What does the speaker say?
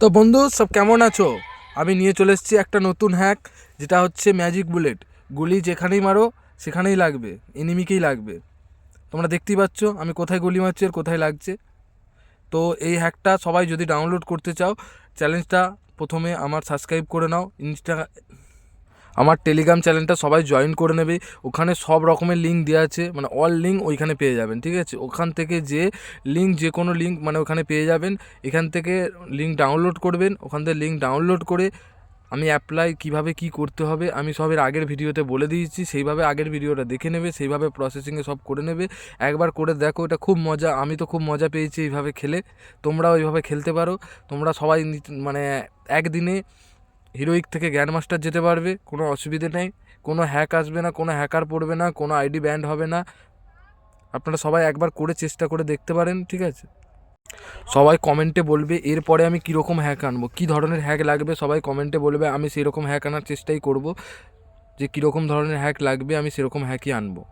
তো বন্ধু, সব কেমন আছো? আমি নিয়ে চলে এসেছি একটা নতুন হ্যাক যেটা হচ্ছে ম্যাজিক বুলেট গুলি যেখানেই মারো, সেখানেই লাগবে এনিমিকেই লাগবে। তোমরা দেখতেই পাচ্ছ, আমি কোথায় গুলি মারছি আর কোথায় লাগছে। তো এই হ্যাকটা সবাই যদি ডাউনলোড করতে চাও চ্যালেঞ্জটা প্রথমে আমার সাবস্ক্রাইব করে নাও ইনস্টা আমার টেলিগ্রাম চ্যানেলটা সবাই জয়েন করে নেবে। ওখানে সব রকমের লিঙ্ক দেওয়া আছে মানে অল লিঙ্ক ওইখানে পেয়ে যাবেন, ঠিক আছে? ওখান থেকে যে লিঙ্ক যে কোনো লিঙ্ক মানে ওখানে পেয়ে যাবেন। এখান থেকে লিঙ্ক ডাউনলোড করবেন, ওখান থেকে লিঙ্ক ডাউনলোড করে আমি অ্যাপ্লাই কীভাবে কি করতে হবে, আমি সবের আগের ভিডিওতে বলে দিয়েছি, সেইভাবে আগের ভিডিওটা দেখে নেবে, সেইভাবে প্রসেসিংয়ে সব করে নেবে। একবার করে দেখো, এটা খুব মজা, আমি তো খুব মজা পেয়েছি এইভাবে খেলে। তোমরাও এইভাবে খেলতে পারো, তোমরা সবাই মানে একদিনে হিরোইক থেকে গ্র্যান্ড মাস্টার যেতে পারবে, কোনো অসুবিধে নেই। কোনো হ্যাক আসবে না, কোনো হ্যাকার পড়বে না, কোনো আইডি ব্যান্ড হবে না। আপনারা সবাই একবার করে চেষ্টা করে দেখতে পারেন, ঠিক আছে? সবাই কমেন্টে বলবে, এরপরে আমি কীরকম হ্যাক আনব? কী ধরনের হ্যাক লাগবে? সবাই কমেন্টে বলবে, আমি সেরকম হ্যাক আনার চেষ্টাই করব। যে কীরকম ধরনের হ্যাক লাগবে, আমি সেরকম হ্যাকই আনব।